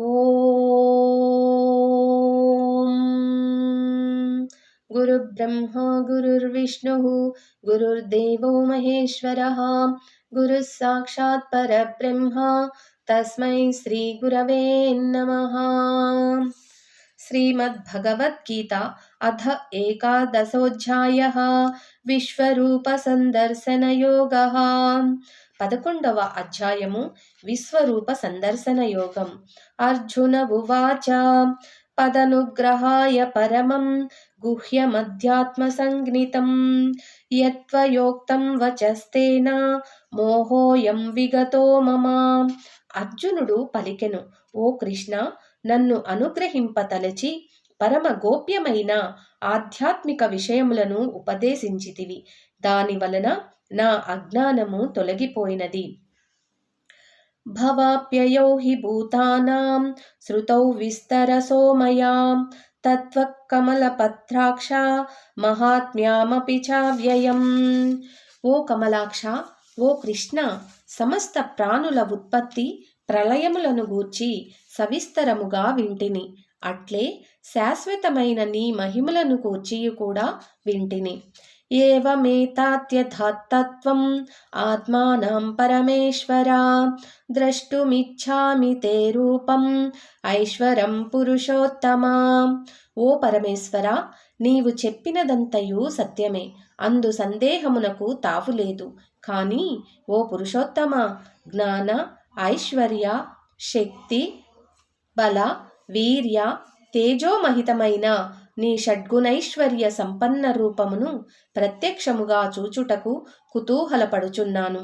ॐ गुरुब्रह्म गुरुर्विष्णुः गुरुर्देवो महेश्वरः गुरुस्साक्षात् परब्रह्म तस्मै श्रीगुरवे नमः। श्रीमद्भगवद्गीता अथ एकादशोऽध्यायः विश्वरूपसन्दर्शनयोगः। పదకొండవ అధ్యాయము విశ్వరూప సందర్శన యోగం. అర్జున ఉవాచ పదనుగ్రహాయ పరమం గుహ్యమధ్యాత్మ సంజ్ఞితం యత్వయోక్తం వచస్తేన మోహోయం విగతో మమ అర్జునుడు పలికెను ఓ కృష్ణ నన్ను అనుగ్రహింపతలచి పరమ గోప్యమైన ఆధ్యాత్మిక విషయములను ఉపదేశించితివి. దాని వలన నా అజ్ఞానము తొలగిపోయినది. భవాప్యయౌ హి భూతానాం శృతౌ విస్తరసో మయా తత్వకమలపత్రాక్ష మహాత్మ్యామపి చావ్యయం ఓ కమలాక్ష ఓ కృష్ణ సమస్త ప్రాణుల ఉత్పత్తి ప్రళయములను గూర్చి సవిస్తరముగా వింటిని. అట్లే శాశ్వతమైన నీ మహిమలను కూర్చియు కూడా వింటిని. ఏవమేతాత్యథాత్తత్వం ఆత్మానం పరమేశ్వరా ద్రష్టుమిచ్చామి తే రూపం ఐశ్వరం పురుషోత్తమా ఓ పరమేశ్వర నీవు చెప్పినదంతయు సత్యమే అందు సందేహమునకు తావులేదు కానీ ఓ పురుషోత్తమ జ్ఞాన ఐశ్వర్య శక్తి బల వీర్య తేజోమహితమైన నీ షడ్గుణైశ్వర్య సంపన్న రూపమును ప్రత్యక్షముగా చూచుటకు కుతూహలపడుచున్నాను.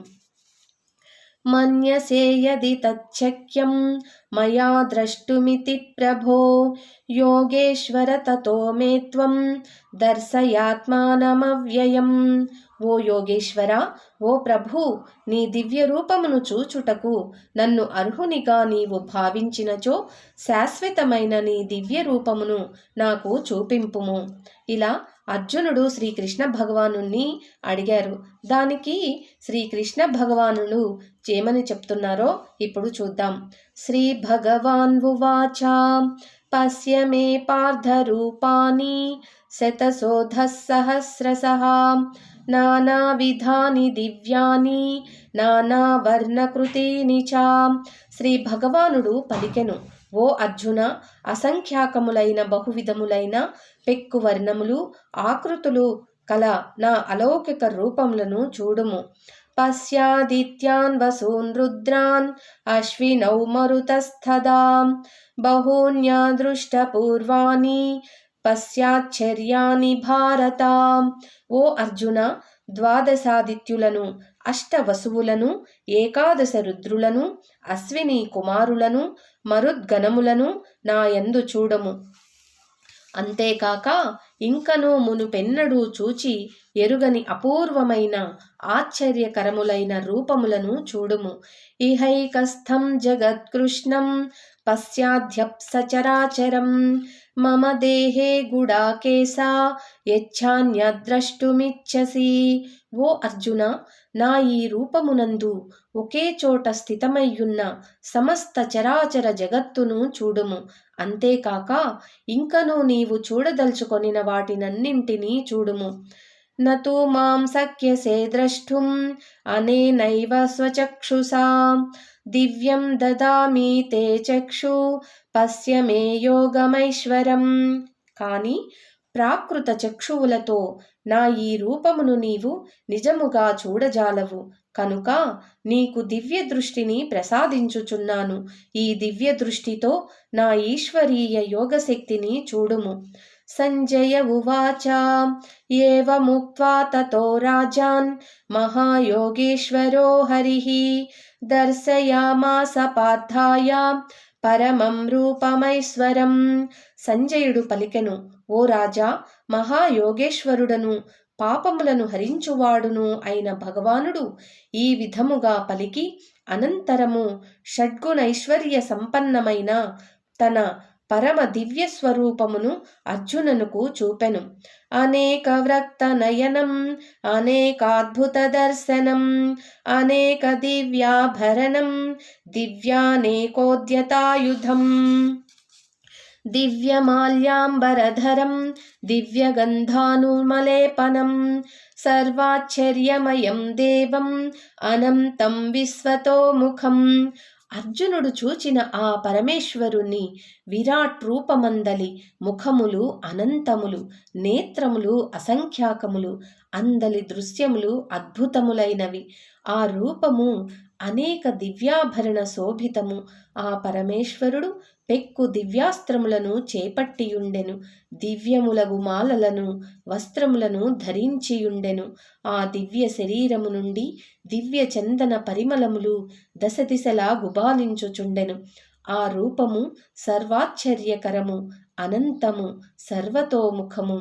మన్యసేయది తచ్చక్యం మయా ద్రష్టుమితి ప్రభో యోగేశ్వర తతో మే త్వం దర్శయాత్మానమవ్యయం. ఓ యోగేశ్వర ఓ ప్రభు నీ దివ్య రూపమును చూచుటకు నన్ను అర్హునిగా నీవు భావించినచో శాశ్వతమైన నీ దివ్య రూపమును నాకు చూపింపుము. ఇలా అర్జునుడు శ్రీకృష్ణ భగవాను అడిగారు. దానికి శ్రీకృష్ణ భగవానుడు ఏమని చెప్తున్నారో ఇప్పుడు చూద్దాం. శ్రీ భగవాన్ ఉవాచ పశ్య మే పార్థరూపాని శతశోధ సహస్రశః నానావిధాని దివ్యాని నానావర్ణకృతీని చాం శ్రీ భగవానుడు పలికెను ఓ అర్జున అసంఖ్యాకములైన బహువిధములైన పెక్కు వర్ణములు ఆకృతులు కల నా అలౌకిక రూపములను చూడుము. పశ్యాదిత్యాన్ వసూన్ రుద్రాన్ అశ్వినౌ మరుతస్థదా బహూన్యాదృష్టపూర్వాణి పశ్చాశ్చర్యాని భారత. ఓ అర్జున ద్వాదశాదిత్యులను అష్టవసువులను ఏకాదశ రుద్రులను అశ్విని కుమారులను మరుద్గణములను నాయందు చూడము. అంతేకాక ఇంకనూ మునుపెన్నడూ చూచి ఎరుగని అపూర్వమైన ఆశ్చర్యకరములైన రూపములను చూడుము. ఇహైకస్థం జగత్కృష్ణం పశ్చాధ్యప్సచరాచరం మమ దేహే గుడాకేశా యచ్ఛాన్యద్రష్టుమిచ్చసి. ఓ అర్జున నా ఈ రూపమునందు ఒకే చోట స్థితమయ్యున్న సమస్త చరాచర జగత్తును చూడుము. అంతేకాక ఇంకనూ నీవు చూడదలుచుకొనిన వాటినన్నింటినీ చూడుము. నతు మాం సఖ్యసే ద్రష్టుం అనేనైవ స్వచక్షుషా దివ్యం దదామి తే చక్షు పశ్య మే యోగమైశ్వరం. కాని ప్రాకృత చక్షువులతో నా ఈ రూపమును నీవు నిజముగా చూడజాలవు. కనుక నీకు దివ్య దృష్టిని ప్రసాదించుచున్నాను. ఈ దివ్య దృష్టితో నా ఈశ్వరీయ యోగశక్తిని చూడుము. సంజయ ఉవాచ ఏవముక్త్వా తతో రాజాన్ మహాయోగేశ్వరో హరి. దర్శయామాస పార్థాయ పరమం రూపమైశ్వరం. సంజయుడు పలికెను ఓ రాజా మహాయోగేశ్వరుడను పాపములను హరించువాడును అయిన భగవానుడు ఈ విధముగా పలికి అనంతరము షడ్గుణైశ్వర్య సంపన్నమైన తన పరమ దివ్య స్వరూపమును అర్జుననుకు చూపెను. అనేక వ్రక్త నయనం అనేకాద్భుత దర్శనం అనేక దివ్యాభరణం దివ్యానేకోద్యతాయుధం. దివ్యమాల్యాంబరధరం దివ్యగంధానుమలేపనం సర్వాశ్చర్యమయం దేవం అనంతం విశ్వతోముఖం అర్జునుడు చూచిన ఆ పరమేశ్వరుని విరాట్ రూపమందలి ముఖములు అనంతములు నేత్రములు అసంఖ్యాకములు అందలి దృశ్యములు అద్భుతములైనవి. ఆ రూపము అనేక దివ్యాభరణ శోభితము. ఆ పరమేశ్వరుడు పెక్కు దివ్యాస్త్రములను చేపట్టియుండెను దివ్యములగు మాలలను వస్త్రములను ధరించియుండెను. ఆ దివ్య శరీరము నుండి దివ్య చందన పరిమళములు దశ దిశలా గుబాలించుచుండెను. ఆ రూపము సర్వాశ్చర్యకరము అనంతము సర్వతోముఖము.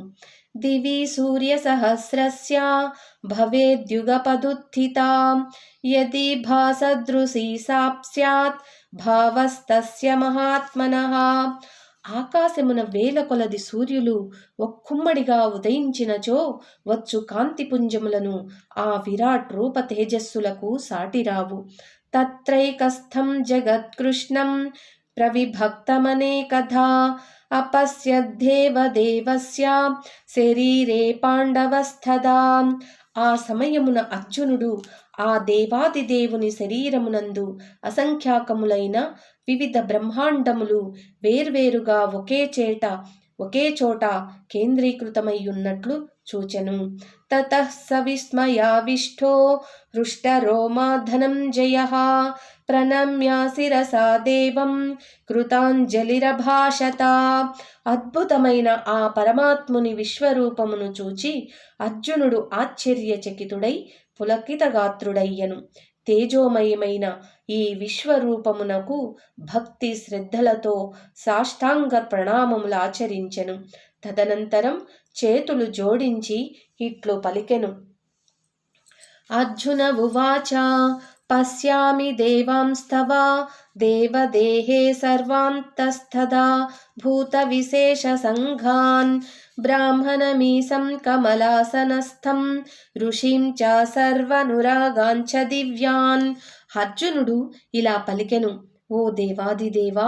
దివి సూర్యసహస్రస్య భవేద్యుగపదుత్థితా యది భాసదృశీ సా స్యాత్ భావస్తస్య మహాత్మన. ఆకాశమున వేల కొలది సూర్యులు ఒక్కుమ్మడిగా ఉదయించినచో వచ్చు కాంతిపుంజములను ఆ విరాట్ రూప తేజస్సులకు సాటిరావు. తత్రైకస్థం జగత్కృష్ణం ప్రవిభక్తమనేకథా అపశ్యద్దేవదేవస్య శరీరే పాండవస్థదా. ఆ సమయమున అర్జునుడు ఆ దేవాది దేవుని శరీరమునందు అసంఖ్యాకములైన వివిధ బ్రహ్మాండములు వేర్వేరుగా ఒకే చేట ఒకే చోట కేంద్రీకృతమై ఉన్నట్లు చూచెను. తత స విస్మయావిష్టో హృష్టరోమా ధనంజయ ప్రణమ్యాశిరసా దేవం కృతాంజలిరభాషత. అద్భుతమైన ఆ పరమాత్ముని విశ్వరూపమును చూచి అర్జునుడు ఆశ్చర్యచకితుడై పులకితగాత్రుడయ్యను. తేజోమయమైన ఈ విశ్వరూపమునకు భక్తి శ్రద్ధలతో సాష్టాంగ ప్రణామములాచరించెను తదనంతరం చేతులు జోడించి ఇట్లు పలికెను. అర్జున ఉవాచ పశ్యామి దేవాంస్తవ దేవదేహే సర్వాంతస్తదా భూత విశేష సంఘాన్ బ్రాహ్మణమీశం కమలాసనస్థం ఋషిం చ సర్వనురాగాంచ దివ్యాన్ అర్జునుడు ఇలా పలికెను ఓ దేవాదిదేవా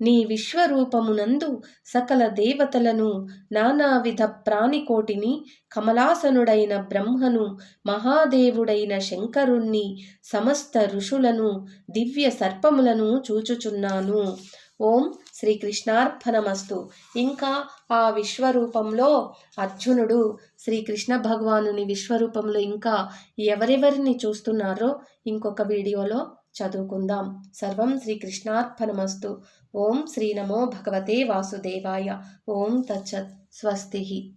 నీ విశ్వరూపమునందు సకల దేవతలను నానావిధ ప్రాణికోటిని కమలాసనుడైన బ్రహ్మను మహాదేవుడైన శంకరుణ్ణి సమస్త ఋషులను దివ్య సర్పములను చూచుచున్నాను. ఓం శ్రీకృష్ణార్పణమస్తు. ఇంకా ఆ విశ్వరూపంలో అర్జునుడు శ్రీకృష్ణ భగవానుని విశ్వరూపంలో ఇంకా ఎవరెవరిని చూస్తున్నారో ఇంకొక వీడియోలో చదువుకుందాం. సర్వం శ్రీకృష్ణార్పణమస్తు. ఓం శ్రీ నమో భగవతే వాసుదేవాయ. ఓం తచ్చత్ స్వస్తి.